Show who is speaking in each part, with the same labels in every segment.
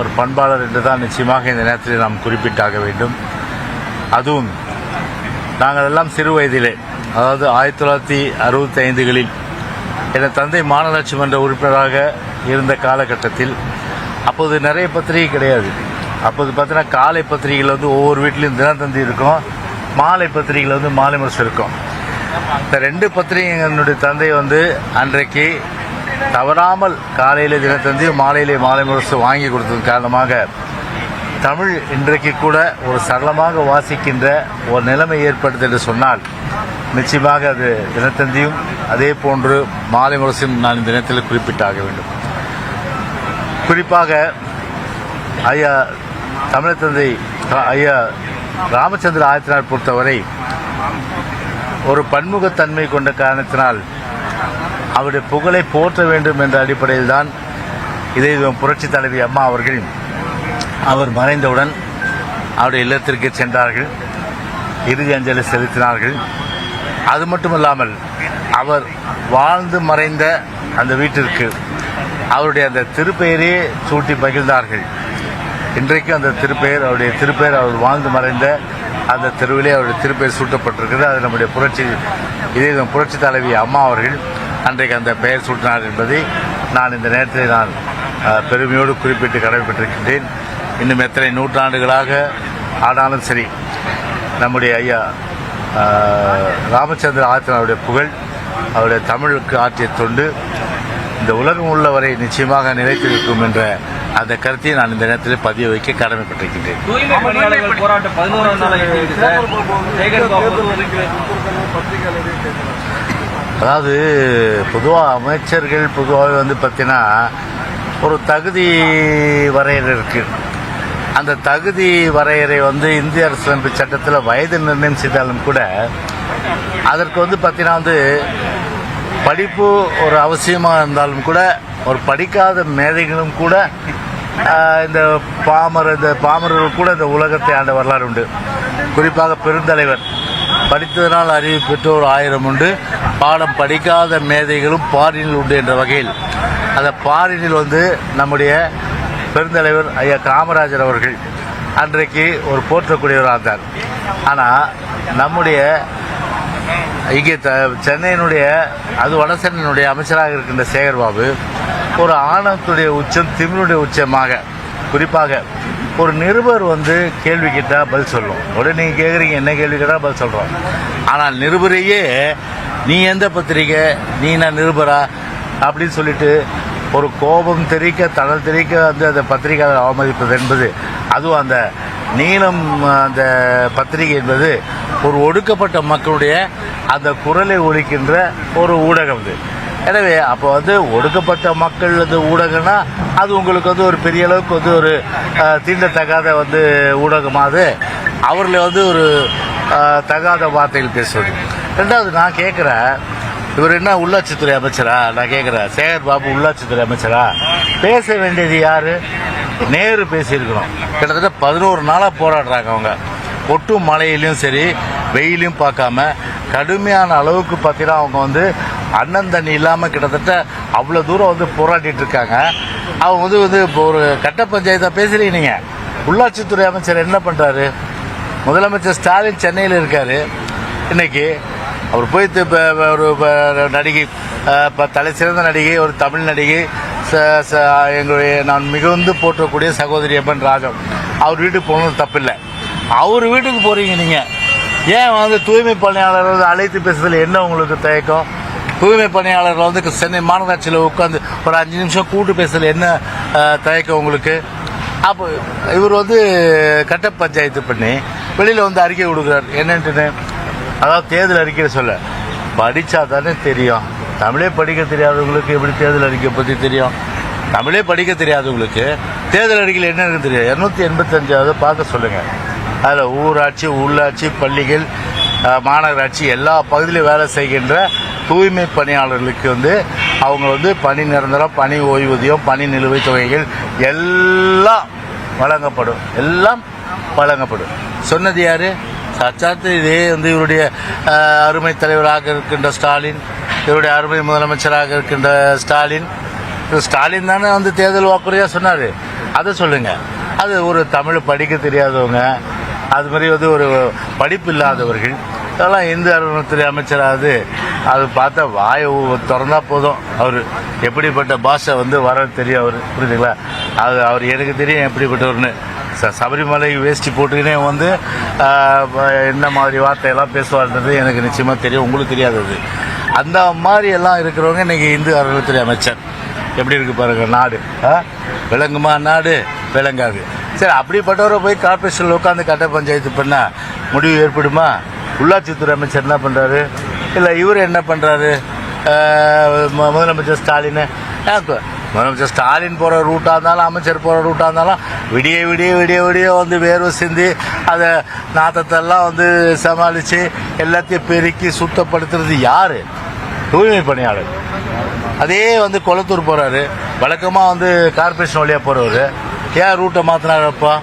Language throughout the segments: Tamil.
Speaker 1: ஒரு பண்பாளர் என்று தான் நிச்சயமாக இந்த நேரத்தில் நாம் குறிப்பிட்டாக வேண்டும். அதுவும் நாங்கள் எல்லாம் சிறு வயதிலே அதாவது ஆயிரத்தி தொள்ளாயிரத்தி அறுபத்தி ஐந்துகளில் எனது தந்தை மாநகராட்சி மன்ற உறுப்பினராக இருந்த காலகட்டத்தில் அப்போது நிறைய பத்திரிகை கிடையாது. அப்போது பார்த்தீங்கன்னா காலை பத்திரிகைகள் வந்து ஒவ்வொரு வீட்லேயும் தினத்தந்தி இருக்கும் மாலை பத்திரிகைகள் வந்து மாலை முரசு இருக்கும். இந்த ரெண்டு பத்திரிகைகளுடைய தந்தை வந்து அன்றைக்கு தவறாமல் காலையிலே தினத்தந்தி மாலையிலே மாலை முரசு வாங்கி கொடுத்ததன் காரணமாக தமிழ் இன்றைக்கு கூட ஒரு சரளமாக வாசிக்கின்ற ஒரு நிலைமை ஏற்படுது என்று சொன்னால் நிச்சயமாக அது தினத்தந்தியும் அதே போன்று மாலை முரசையும் நான் இந்த தினத்தில் குறிப்பிட்டாக வேண்டும். குறிப்பாக ஐயா தமிழர் தந்தை ஐயா ராமச்சந்திர ஆயத்தினார் பொறுத்தவரை ஒரு பன்முகத்தன்மை கொண்ட காரணத்தினால் அவருடைய புகழை போற்ற வேண்டும் என்ற அடிப்படையில் தான் இதை புரட்சி தலைவி அம்மா அவர்கள் அவர் மறைந்தவுடன் அவருடைய இல்லத்திற்கு சென்றார்கள். இறுதி அஞ்சலி செலுத்தினார்கள். அது மட்டுமல்லாமல் அவர் வாழ்ந்து மறைந்த அந்த வீட்டிற்கு அவருடைய அந்த திருப்பெயரே சூட்டி மகிழ்ந்தார்கள். இன்றைக்கு அந்த திருப்பெயர் அவருடைய திருப்பெயர் அவர் வாழ்ந்து மறைந்த அந்த தெருவிலே அவருடைய திருப்பெயர் சூட்டப்பட்டிருக்கிறது. அது நம்முடைய புரட்சி இதே புரட்சி தலைவி அம்மா அவர்கள் அன்றைக்கு அந்த பெயர் சூட்டினார் என்பதை நான் இந்த நேரத்தில் நான் பெருமையோடு குறிப்பிட்டு கடமைப்பட்டிருக்கின்றேன். இன்னும் எத்தனை நூற்றாண்டுகளாக ஆனாலும் சரி நம்முடைய ஐயா ராமச்சந்திர ஆத்தினாருடைய புகழ் அவருடைய தமிழுக்கு ஆற்றிய தொண்டு இந்த உலகம் உள்ளவரை நிச்சயமாக நிலைத்திருக்கும் என்ற அந்த கருத்தை நான் இந்த நேரத்தில் பதிய வைக்க கடமைப்பட்டிருக்கின்றேன். அதாவது பொதுவாக அமைச்சர்கள் பொதுவாகவே வந்து பார்த்தீங்கன்னா ஒரு தகுதி வரையறை இருக்கு. அந்த தகுதி வரையறை வந்து இந்திய அரசியலமைப்பு சட்டத்தில் வயது நிர்ணயம் செய்தாலும் கூட அதற்கு வந்து பார்த்தீங்கன்னா வந்து படிப்பு ஒரு அவசியமாக இருந்தாலும் கூட ஒரு படிக்காத மேதைகளும் கூட இந்த பாமர இந்த பாமரர்கள் கூட இந்த உலகத்தை ஆண்ட வரலாறு உண்டு. குறிப்பாக பெருந்தலைவர். படித்ததனால் அறிவு பெற்றோர் ஆயிரம் உண்டு. பாடம் படிக்காத மேதைகளும் பாரினில் உண்டு என்ற வகையில். அந்த பாரினில் வந்து நம்முடைய பெருந்தலைவர் ஐயா காமராஜர் அவர்கள் அன்றைக்கு ஒரு போற்றக்கூடியவராக இருந்தார் ஆனால் நம்முடைய இங்கே த சென்னையினுடைய அது வடசென்னையினுடைய அமைச்சராக இருக்கின்ற சேகர்பாபு ஒரு ஆணவத்துடைய உச்சம் திமிழுடைய உச்சமாக குறிப்பாக ஒரு நிருபர் வந்து கேள்வி கேட்டால் பதில் சொல்லும். உடனே நீங்கள் கேட்குறீங்க என்ன கேள்வி கேட்டால் பதில் சொல்கிறோம் ஆனால் நிருபரையே நீ எந்த பத்திரிக்கை? நீ நான் நிருபரா? அப்படின்னு சொல்லிட்டு ஒரு கோபம் தெரிக்க தடல் தெரிக்க வந்து அந்த பத்திரிகையாளர் அவமதிப்பது என்பது அதுவும் அந்த நீளம் அந்த பத்திரிகை என்பது ஒரு ஒடுக்கப்பட்ட மக்களுடைய அந்த குரலை ஒழிக்கின்ற ஒரு ஊடகம் இது. எனவே அப்போ வந்து ஒடுக்கப்பட்ட மக்கள் வந்து ஊடகம்னா அது உங்களுக்கு வந்து ஒரு பெரிய அளவுக்கு வந்து ஒரு தீண்டத்தகாத வந்து ஊடகமாவது அவர்களை வந்து ஒரு தகாத வார்த்தைகள் பேசுவது. ரெண்டாவது நான் கேட்குறேன் இவர் என்ன உள்ளாட்சித்துறை அமைச்சரா? நான் கேட்குறேன் சேகர் பாபு உள்ளாட்சித்துறை அமைச்சரா? பேச வேண்டியது யார்? நேரு பேசியிருக்கணும். கிட்டத்தட்ட பதினோரு நாளாக போராடுறாங்க அவங்க. கொட்டும் மழையிலையும் சரி வெயிலையும் பார்க்காம கடுமையான அளவுக்கு பார்த்தீங்கன்னா அவங்க வந்து அண்ணன் தண்ணி இல்லாமல் கிட்டத்தட்ட அவ்வளோ தூரம் வந்து போராடிட்டு இருக்காங்க. அவங்க வந்து வந்து இப்போ ஒரு கட்ட பஞ்சாயத்தாக பேசுகிறீங்க நீங்கள் உள்ளாட்சித்துறை அமைச்சர் என்ன பண்ணுறாரு முதலமைச்சர் ஸ்டாலின் சென்னையில் இருக்கார். இன்னைக்கு அவர் போய் ஒரு நடிகை இப்போ தலை சிறந்த நடிகை ஒரு தமிழ் நடிகை ச- எங்களுடைய நான் மிகுந்து போற்றக்கூடிய சகோதரி எப்பன் ராஜம். அவர் வீட்டுக்கு போகணும் தப்பில்லை. அவர் வீட்டுக்கு போகிறீங்க நீங்கள் ஏன் வந்து தூய்மை பணியாளர் வந்து அழைத்து பேசுறதுல என்ன உங்களுக்கு தயக்கம்? தூய்மை பணியாளர்கள் வந்து சென்னை மாநகராட்சியில் உட்காந்து ஒரு அஞ்சு நிமிஷம் கூட்டு பேசுறதுல என்ன தயக்கம் உங்களுக்கு? அப்போ இவர் வந்து கட்ட பஞ்சாயத்து பண்ணி வெளியில் வந்து அறிக்கை கொடுக்குறாரு. என்னன்ட்டுன்னு? அதாவது தேர்தல் அறிக்கை சொல்ல. படித்தா தானே தெரியும். தமிழே படிக்க தெரியாதவங்களுக்கு எப்படி தேர்தல் அறிக்கை பற்றி தெரியும்? தமிழே படிக்க தெரியாதவங்களுக்கு தேர்தல் அறிக்கையில் என்ன இருக்குன்னு தெரியும்? இரநூத்தி எண்பத்தஞ்சாவது பார்க்க சொல்லுங்கள் அதில் ஊராட்சி உள்ளாட்சி பள்ளிகள் மாநகராட்சி எல்லா பகுதியிலும் வேலை செய்கின்ற தூய்மை பணியாளர்களுக்கு வந்து அவங்க வந்து பணி நிரந்தரம் பணி ஓய்வூதியம் பணி நிலுவைத் தொகைகள் எல்லாம் வழங்கப்படும். எல்லாம் வழங்கப்படும். சொன்னது யார்? சாட்சாத்து இதே வந்து இவருடைய அருமை தலைவராக இருக்கின்ற ஸ்டாலின் இவருடைய அருமை முதலமைச்சராக இருக்கின்ற ஸ்டாலின். ஸ்டாலின் தானே வந்து தேர்தல் வாக்குறுதியாக சொன்னார்? அதை சொல்லுங்கள் அது ஒரு தமிழ் படிக்க தெரியாதவங்க அது மாதிரி வந்து ஒரு படிப்பு இல்லாதவர்கள் இதெல்லாம் இந்து அலுவலகத்துறை அமைச்சராவது அது பார்த்தா வாயை திறந்தா போதும். அவர் எப்படிப்பட்ட பாஷை வந்து வர தெரியும் அவர். புரியுதுங்களா? அது அவர் எனக்கு தெரியும் எப்படிப்பட்டவர்னு. ச- சபரிமலை வேஷ்டி போட்டுக்கினே வந்து என்ன மாதிரி வார்த்தையெல்லாம் பேசுவார்ன்றது எனக்கு நிச்சயமாக தெரியும். உங்களுக்கு தெரியாதது அந்த மாதிரி எல்லாம் இருக்கிறவங்க இன்னைக்கு இந்து அறநிலைத்துறை அமைச்சர். எப்படி இருக்கு பாருங்க நாடு. விளங்குமா நாடு? விளங்காது சரி அப்படிப்பட்டவரை போய் கார்பரேஷனில் உட்காந்து கட்ட பஞ்சாயத்து பண்ணால் முடிவு ஏற்படுமா? உள்ளாட்சித்துறை அமைச்சர் என்ன பண்ணுறாரு இல்லை இவர் என்ன பண்ணுறாரு முதலமைச்சர் ஸ்டாலின். முதலமைச்சர் ஸ்டாலின் போகிற ரூட்டாக இருந்தாலும் அமைச்சர் போகிற ரூட்டாக இருந்தாலும் விடிய விடிய விடிய விடிய வந்து வேர்வை சிந்தி அதை நாத்தத்தெல்லாம் வந்து சமாளித்து எல்லாத்தையும் பெருக்கி சுத்தப்படுத்துறது யார்? தூய்மை பணியாளர். அதே வந்து கொளத்தூர் போகிறாரு வழக்கமாக வந்து கார்பரேஷன் வழியாக போகிறவர் ஏன் ரூட்டை மாற்றினாரப்பா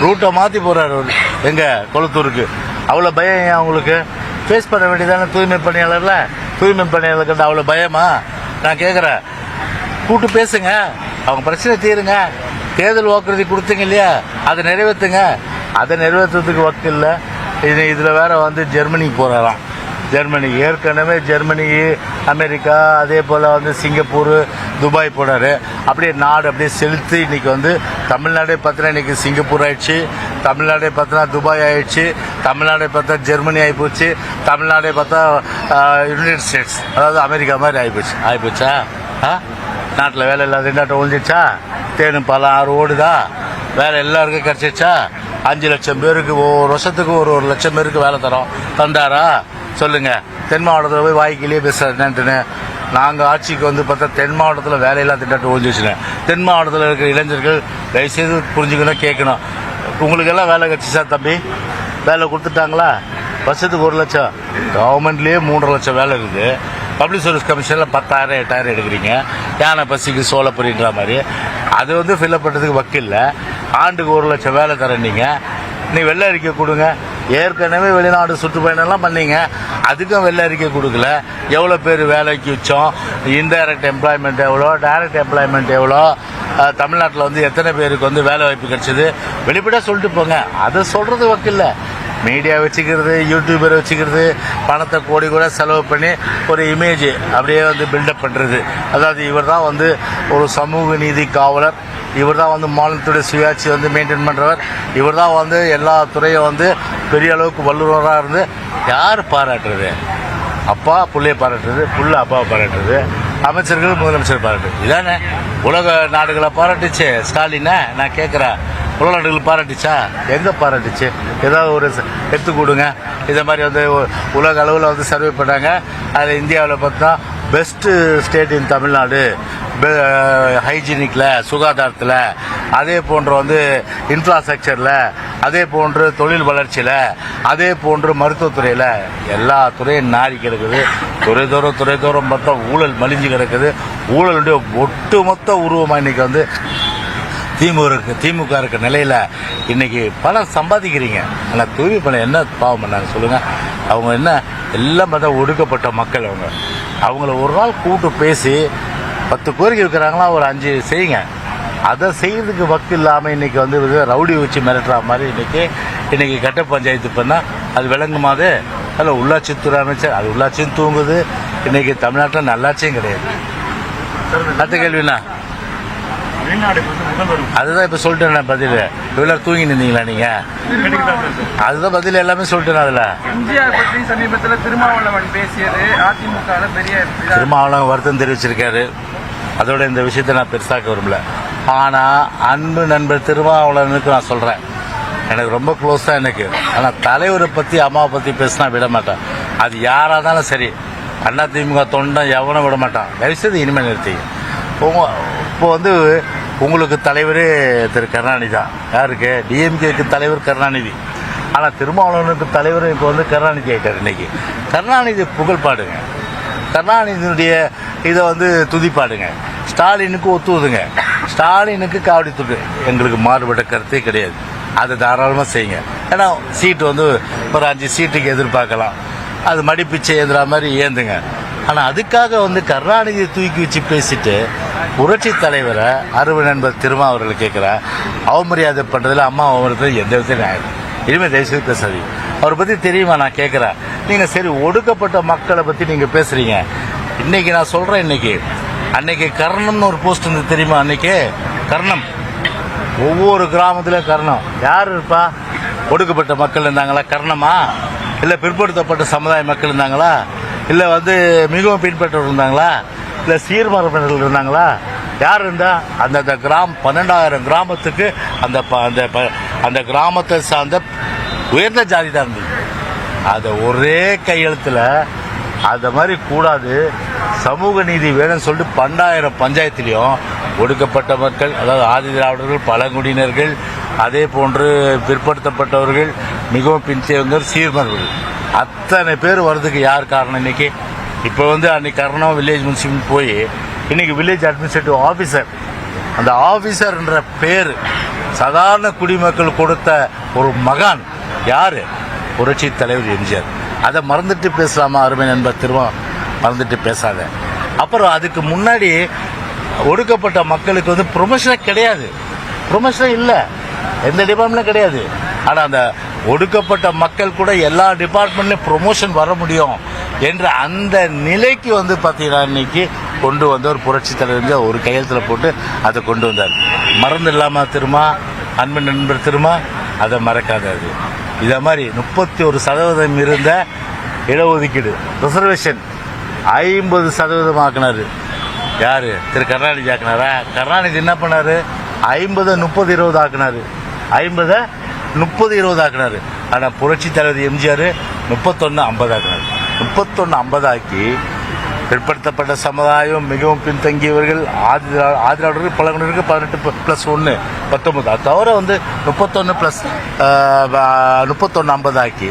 Speaker 1: ரூட்டை மாற்றி போகிறாரு அவரு. எங்க? கொளத்தூருக்கு. அவ்வளோ பயம் ஏன் அவங்களுக்கு ஃபேஸ் பண்ண வேண்டியதானே தூய்மை பணியாளரில்? தூய்மை பணியாளர்கள் வந்து அவ்வளோ பயமா? நான் கேட்குறேன் கூட்டு பேசுங்க. அவங்க பிரச்சனை தீருங்க. தேர்தல் வாக்குறுதி கொடுத்தீங்க இல்லையா? அதை நிறைவேற்றுங்க அதை நிறைவேற்றுறதுக்கு வக்கு இல்லை இது இதில் வேற வந்து ஜெர்மனிக்கு போகிறாராம் ஜெர்மனி. ஏற்கனவே ஜெர்மனி அமெரிக்கா அதே போல் வந்து சிங்கப்பூர் துபாய் போனார். அப்படியே நாடு அப்படியே செலுத்து இன்னைக்கு வந்து தமிழ்நாடே பார்த்தினா இன்னைக்கு சிங்கப்பூர் ஆயிடுச்சு தமிழ்நாடே பார்த்தினா துபாய் ஆயிடுச்சு தமிழ்நாடே பார்த்தா ஜெர்மனி ஆகிப்போச்சு தமிழ்நாடே பார்த்தா யுனைடெட் ஸ்டேட்ஸ் அதாவது அமெரிக்கா மாதிரி ஆகிப்போச்சு ஆகிப்போச்சா ஆ? நாட்டில் வேலை இல்லாத திண்டாட்டம் ஒழிஞ்சிச்சா தேனும் பழம் ஆறு ஓடுதா? வேலை எல்லாருக்கும் கிடச்சிச்சா அஞ்சு லட்சம் பேருக்கு ஒவ்வொரு வருஷத்துக்கு ஒரு ஒரு லட்சம் பேருக்கு வேலை தரோம். தந்தாரா? சொல்லுங்கள் தென் மாவட்டத்தில் போய் வாய்க்கிலேயே பேசுறேன்ட்டுன்னு நாங்கள் ஆட்சிக்கு வந்து பார்த்தா தென் மாவட்டத்தில் வேலையில்லா திண்டாட்டம் ஒழிஞ்சிச்சுன்னு தென் மாவட்டத்தில் இருக்கிற இளைஞர்கள் தயவுசெய்து புரிஞ்சுக்கணும் கேட்கணும். உங்களுக்கெல்லாம் வேலை கிடச்சிச்சா தம்பி? வேலை கொடுத்துட்டாங்களா? வருஷத்துக்கு ஒரு லட்சம். கவர்மெண்ட்லேயே மூன்றரை லட்சம் வேலை இருக்குது. பப்ளிக் சர்வீஸ் கமிஷனில் பத்தாயிரம் எட்டாயிரம் எடுக்கிறீங்க. யானை பசிக்கு சோளப்பொரின்ற மாதிரி. அது வந்து ஃபில்அப் பண்ணுறதுக்கு வக்கில்ல. ஆண்டுக்கு ஒரு லட்சம் வேலை தரேன் நீங்கள் நீ வெள்ளை அறிக்கை கொடுங்க. ஏற்கனவே வெளிநாடு சுற்றுப்பயணம்லாம் பண்ணீங்க. அதுக்கும் வெள்ள அறிக்கை கொடுக்கல. எவ்வளோ பேர் வேலைக்கு வச்சோம் இன்டைரக்ட் எம்ப்ளாய்மெண்ட் எவ்வளோ? டைரக்ட் எம்ப்ளாய்மெண்ட் எவ்வளோ? தமிழ்நாட்டில் வந்து எத்தனை பேருக்கு வந்து வேலை வாய்ப்பு கிடைச்சது? வெளிப்படையாக சொல்லிட்டு போங்க. அதை சொல்கிறது வக்கில்ல மீடியா வச்சுக்கிறது யூடியூபரை வச்சுக்கிறது பணத்தை கோடி கூட செலவு பண்ணி ஒரு இமேஜ் அப்படியே வந்து பில்டப் பண்ணுறது அதாவது இவர் தான் வந்து ஒரு சமூக நீதி காவலர். இவர் தான் வந்து மாநிலத்துடைய சுயாட்சி வந்து மெயின்டைன் பண்ணுறவர் இவர் தான் வந்து எல்லா துறையும் வந்து பெரிய அளவுக்கு வல்லுநராக இருந்து யார் பாராட்டுறது? அப்பா பிள்ளைய பாராட்டுறது புள்ள அப்பாவை பாராட்டுறது. அமைச்சர்கள் முதலமைச்சர் பாராட்டு. இதானே? உலக நாடுகளை பாராட்டுச்சு. ஸ்டாலினை நான் கேட்குறேன் உலக நாடுகள் பாராட்டுச்சா? எங்கே பாராட்டுச்சு? ஏதாவது ஒரு எடுத்து கொடுங்க. இதை மாதிரி வந்து உலக அளவில் வந்து சர்வே பண்ணாங்க. அதில் இந்தியாவில் பார்த்தா பெஸ்ட்டு ஸ்டேட் இன் தமிழ்நாடு ஹைஜீனிக்கில் சுகாதாரத்தில் அதே போன்று வந்து இன்ஃப்ராஸ்ட்ரக்சரில் அதே போன்று தொழில் வளர்ச்சியில் அதே போன்று மருத்துவத்துறையில் எல்லா துறையும் நாரி கிடக்குது. துறை தூரம் துறை தூரம் பார்த்தா ஊழல் மலிஞ்சு கிடக்குது. ஊழலுடைய ஒட்டுமொத்த உருவமாக இன்னைக்கு வந்து திமுக இருக்கு திமுக இருக்க நிலையில் இன்னைக்கு பணம் சம்பாதிக்கிறீங்க. ஆனால் தூய்மை பணம் என்ன பாவம் பண்ணாங்க சொல்லுங்கள் அவங்க என்ன எல்லாம் பார்த்தா ஒடுக்கப்பட்ட மக்கள் அவங்க. அவங்கள ஒரு நாள் கூப்பிட்டு பேசி பத்து கோரிக்கை வைக்கிறாங்களா ஒரு அஞ்சு செய்யுங்க. அதை செய்யறதுக்கு வக்கு இல்லாமல் இன்றைக்கி வந்து இது ரவுடி வச்சு மிரட்டுற மாதிரி இன்றைக்கி இன்றைக்கி கட்ட பஞ்சாயத்து பண்ணால் அது விளங்குமாது அதில் உள்ளாட்சித்துறை அமைச்சர் அது உள்ளாட்சியும் தூங்குது. இன்றைக்கி தமிழ்நாட்டில் நல்லாட்சியும் கிடையாது. அடுத்த கேள்விண்ணா? அதுதான் இப்ப சொல்லிட்டேன் பதில். இவ்வளவு தூங்கி நின்றீங்களா நீங்க? அதுதான் பதில் எல்லாமே சொல்லிட்டேன் அதுல.
Speaker 2: எம்ஜிஆர் பற்றி சமீபத்துல திருமாவளவன் பேசியது அதிமுக பெரிய
Speaker 1: திருமாவளவன் வருத்தம் தெரிவிச்சிருக்காரு. அதோட இந்த விஷயத்தை நான் பெருசாக்க விரும்பல. ஆனா அன்பு நண்பர் திருமாவளவனுக்கு நான் சொல்றேன். எனக்கு ரொம்ப க்ளோஸ் தான் எனக்கு. ஆனா தலைவரை பத்தி அம்மாவை பத்தி பேசினா விட மாட்டேன். அது யாரா இருந்தாலும் சரி. அண்ணா திமுக தொண்டன் எவனும் விட மாட்டான். தயவுசெய்து இனிமேல் நிறுத்தி இப்போ வந்து உங்களுக்கு தலைவரே திரு கருணாநிதி தான். யாருக்கு? டிஎம்கேக்கு தலைவர் கருணாநிதி. ஆனால் திருமாவளவனுக்கு தலைவர் இப்போ வந்து கருணாநிதி ஆயிட்டார் இன்னைக்கு. கருணாநிதி புகழ் பாடுங்க. கருணாநிதியினுடைய இதை வந்து துதிப்பாடுங்க ஸ்டாலினுக்கு ஒத்துவதுங்க. ஸ்டாலினுக்கு காவடி துட்டு எங்களுக்கு மாறுபட்ட கருத்தே கிடையாது. அதை தாராளமாக செய்யுங்க. ஏன்னா சீட்டு வந்து ஒரு அஞ்சு சீட்டுக்கு எதிர்பார்க்கலாம். அது மடிப்பிச்சை ஏந்துற மாதிரி ஏந்துங்க. ஆனால் அதுக்காக வந்து கருணாநிதியை தூக்கி வச்சு பேசிட்டு புரட்சி தலைவரை அருமை நண்பர் திருமா அவர்கள் கேட்குறேன் அவமரியாதை பண்ணுறதுல அம்மா அவமரியாதை எந்த விதத்தையும் ஆயிடும் இனிமேல் தயவுசெய்து பேசாதீங்க. அவரை பற்றி தெரியுமா நான் கேட்குறேன் நீங்கள் சரி ஒடுக்கப்பட்ட மக்களை பற்றி நீங்கள் பேசுகிறீங்க இன்னைக்கு நான் சொல்கிறேன் இன்னைக்கு. அன்னைக்கு கர்ணம்னு ஒரு போஸ்ட் இருந்தது தெரியுமா அன்னைக்கு? கர்ணம். ஒவ்வொரு கிராமத்திலும் கர்ணம். யார் இருப்பா? ஒடுக்கப்பட்ட மக்கள் இருந்தாங்களா? கர்ணமா? இல்லை பிற்படுத்தப்பட்ட சமுதாய மக்கள் இருந்தாங்களா? இல்லை வந்து மிகவும் பின்பற்றவர் இருந்தாங்களா? இல்லை சீர்மரபினர்கள் இருந்தாங்களா? யார் இருந்தா? அந்தந்த கிராம் பன்னெண்டாயிரம் கிராமத்துக்கு அந்த ப- அந்த ப- அந்த கிராமத்தை சார்ந்த உயர்ந்த ஜாதி தான் இருந்தது. அதை ஒரே கையெழுத்தில் அந்த மாதிரி கூடாது. சமூக நீதி வேணும்னு சொல்லிட்டு பன்னெண்டாயிரம் பஞ்சாயத்துலேயும் ஒடுக்கப்பட்ட மக்கள் அதாவது ஆதி திராவிடர்கள் பழங்குடியினர்கள் அதே போன்று பிற்படுத்தப்பட்டவர்கள் மிகவும் பின்தேவங்கள் சீர்மர்கள் அத்தனை பேர் வர்றதுக்கு யார் காரணம் இன்னைக்கு? இப்போ வந்து அன்னைக்கு கர்ணா வில்லேஜ் முன்சிபல் போய் இன்னைக்கு வில்லேஜ் அட்மினிஸ்ட்ரேட்டிவ் ஆஃபீஸர் அந்த ஆஃபீஸர்ன்ற பேர் சாதாரண குடிமக்கள் கொடுத்த ஒரு மகான் யார்? புரட்சி தலைவர் எம்ஜிஆர். அதை மறந்துட்டு பேசலாமா அருமை நண்பர்? திரும்ப மறந்துட்டு பேசாத. அப்புறம் அதுக்கு முன்னாடி ஒடுக்கப்பட்ட மக்களுக்கு வந்து ப்ரொமோஷனே கிடையாது. ப்ரொமோஷனே இல்லை. எந்த டிபார்ட்மெண்ட்டும் கிடையாது. ஆனால் அந்த ஒடுக்கப்பட்ட மக்கள் கூட எல்லா டிபார்ட்மெண்ட்லையும் ப்ரொமோஷன் வர முடியும். என்ற அந்த நிலைக்கு வந்து பார்த்தீங்கன்னா இன்னைக்கு கொண்டு வந்த ஒரு புரட்சி தலைவர் ஒரு கையெழுத்தில் போட்டு அதை கொண்டு வந்தார். மறந்து இல்லாமல் திருமா அன்பு நண்பர் திருமா அதை மறக்காதாது. இதை மாதிரி முப்பத்தி ஒரு சதவீதம் இருந்த இடஒதுக்கீடு ரிசர்வேஷன் ஐம்பது சதவீதம் ஆக்கினார். யார்? திரு கருணாநிதி ஆக்கினாரா? கருணாநிதி என்ன பண்ணார்? ஐம்பது முப்பது இருபது ஆக்கினார். ஐம்பதை முப்பது இருபது ஆக்கினார். ஆனால் புரட்சி தலைவர் எம்ஜிஆர் முப்பத்தொன்று ஐம்பது ஆக்கினார். முப்பத்தொன்று ஐம்பதாக்கி பிற்படுத்தப்பட்ட சமுதாயம் மிகவும் பின்தங்கியவர்கள் ஆதி ஆதிராளர்கள் பழங்குடியினருக்கு பதினெட்டு ப்ளஸ் ஒன்று பத்தொன்பது. அது தவிர வந்து முப்பத்தொன்று ப்ளஸ் முப்பத்தொன்று ஐம்பதாக்கி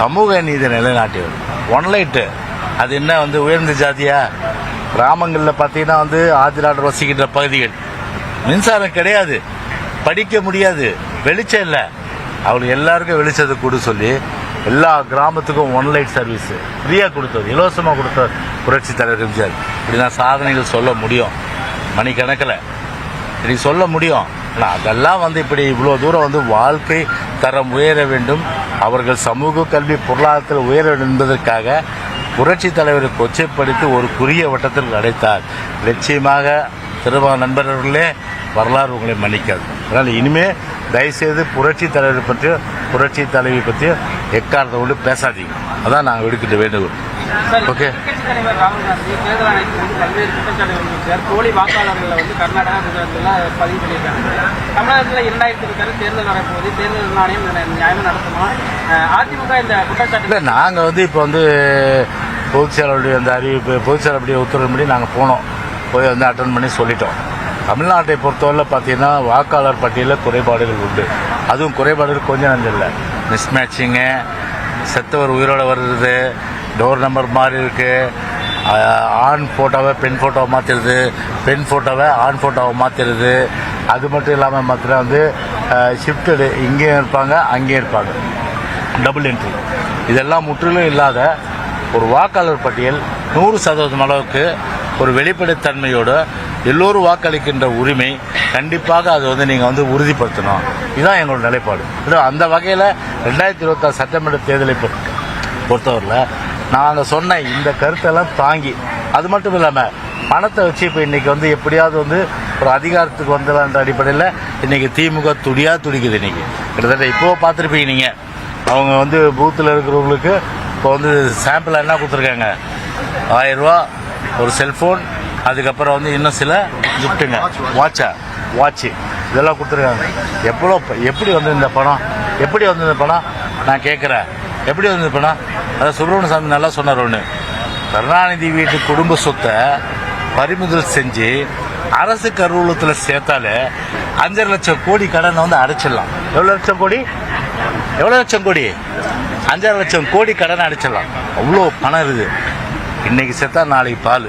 Speaker 1: சமூக நீதி நிலைநாட்டியவர். ஒன்லைட்டு அது என்ன வந்து உயர்ந்த ஜாதியா? கிராமங்களில் பார்த்தீங்கன்னா வந்து ஆதிராடர் வசிக்கின்ற பகுதிகள். மின்சாரம் கிடையாது. படிக்க முடியாது. வெளிச்சம் இல்லை. அவங்களுக்கு எல்லாருக்கும் வெளிச்சத்தை கொடு சொல்லி எல்லா கிராமத்துக்கும் ஒன் லைட் சர்வீஸ் ஃப்ரீயாக கொடுத்தது இலவசமாக கொடுத்த புரட்சி தலைவர் எம்ஜிஆர். இப்படி நான் சாதனைகள் சொல்ல முடியும். மணிக்கணக்கில் இப்படி சொல்ல முடியும். ஆனால் அதெல்லாம் வந்து இப்படி இவ்வளோ தூரம் வந்து வாழ்க்கை தரம் உயர வேண்டும். அவர்கள் சமூக கல்வி பொருளாதாரத்தில் உயர வேண்டும் என்பதற்காக புரட்சி தலைவரை கொச்சைப்படுத்தி ஒரு குறுகிய வட்டத்தில் அடைத்தார். நிச்சயமாக திரும்ப நண்பர்களே வரலாறு உங்களை மன்னிக்காது. அதனால் இனிமேல் தயவுசெய்து புரட்சி தலைவர் பற்றியோ புரட்சி தலைவி பற்றியோ எக்காரணத்தை கொண்டு பேசாதீங்க. அதான் நாங்கள் விடுக்கிட்ட வேண்டுகோள்.
Speaker 2: Sir
Speaker 1: okay.
Speaker 2: தலைவர் ராகுல் காந்தி தேர்தல் ஆணையத்துக்கு வந்து பல்வேறு குற்றச்சாட்டுகள் வைக்கிறார் போலி வாக்காளர்களை வந்து கர்நாடகா குஜராத்லாம் பதிவு பண்ணியிருக்காங்க தமிழகத்தில் இரண்டாயிரத்தி இருபத்தாறு தேர்தல் வரப்போகுது. தேர்தல் ஆணையம் இதை நியாயமா நடத்துமா? அஹ் அதிமுக இந்த குற்றச்சாட்டு
Speaker 1: இல்லை நாங்கள் வந்து இப்போ வந்து பொதுச் செயலாளருடைய அந்த அறிவிப்பு பொதுச் செயலாளருடைய உத்தரவுப்படி நாங்கள் போனோம். போய் வந்து அட்டன் பண்ணி சொல்லிட்டோம். தமிழ்நாட்டை பொறுத்தவரையில் பார்த்தீங்கன்னா வாக்காளர் பட்டியலில் குறைபாடுகள் உண்டு. அதுவும் குறைபாடுகள் கொஞ்சம் நஞ்சம் இல்லை மிஸ் மேட்சிங்கு செத்தவர் உயிரோட வருது டோர் நம்பர் மாறி இருக்குது ஆண் ஃபோட்டோவை பெண் ஃபோட்டோவை மாற்றுறது பெண் ஃபோட்டோவை ஆண் ஃபோட்டோவை மாற்றுறது அது மட்டும் இல்லாமல் மாத்திரம் வந்து ஷிஃப்டடு இங்கேயும் இருப்பாங்க அங்கேயும் இருப்பாங்க. டபுள் என்ட்ரி இதெல்லாம் முற்றிலும் இல்லாத ஒரு வாக்காளர் பட்டியல் நூறு சதவீதம் அளவுக்கு ஒரு வெளிப்படைத்தன்மையோடு எல்லோரும் வாக்களிக்கின்ற உரிமை கண்டிப்பாக அது வந்து நீங்கள் வந்து உறுதிப்படுத்தணும். இதுதான் எங்களோட நிலைப்பாடு. இது அந்த வகையில் ரெண்டாயிரத்தி இருபத்தாறு சட்டமன்ற தேர்தலை பொ- பொறுத்தவரையில் நாங்கள் சொன்ன இந்த கருத்தெல்லாம் தாங்கி அது மட்டும் இல்லாமல் பணத்தை வச்சு இப்போ இன்றைக்கி வந்து எப்படியாவது வந்து ஒரு அதிகாரத்துக்கு வந்துடலான்ற அடிப்படையில் இன்றைக்கி திமுக துடியாக துடிக்குது இன்றைக்கி கிட்டத்தட்ட இப்போ பார்த்துருப்பீங்க நீங்கள் அவங்க வந்து பூத்தில் இருக்கிறவங்களுக்கு இப்போ வந்து சாம்பிள் என்ன கொடுத்துருக்காங்க? ஆயிரம் ரூபா ஒரு செல்ஃபோன் அதுக்கப்புறம் வந்து இன்னும் சில கிஃப்ட்டுங்க வாட்சா வாட்சு இதெல்லாம் கொடுத்துருக்காங்க. எவ்வளோ எப்படி வந்து இந்த பணம் எப்படி வந்து இந்த பணம் நான் கேட்குறேன். எப்படி வந்து இந்த பணம் அதான் சுப்பிரமணிய சாமி நல்லா சொன்னார் ஒன்று கருணாநிதி வீட்டு குடும்ப சொத்தை பறிமுதல் செஞ்சு அரசு கருவூலத்தில் சேர்த்தாலே அஞ்சரை லட்சம் கோடி கடனை வந்து அடைச்சிடலாம். எவ்வளோ லட்சம் கோடி? எவ்வளோ லட்சம் கோடி? அஞ்சரை லட்சம் கோடி கடனை அடைச்சிடலாம். அவ்வளோ பணம் இருக்குது. இன்னைக்கு செத்தா நாளைக்கு பால்.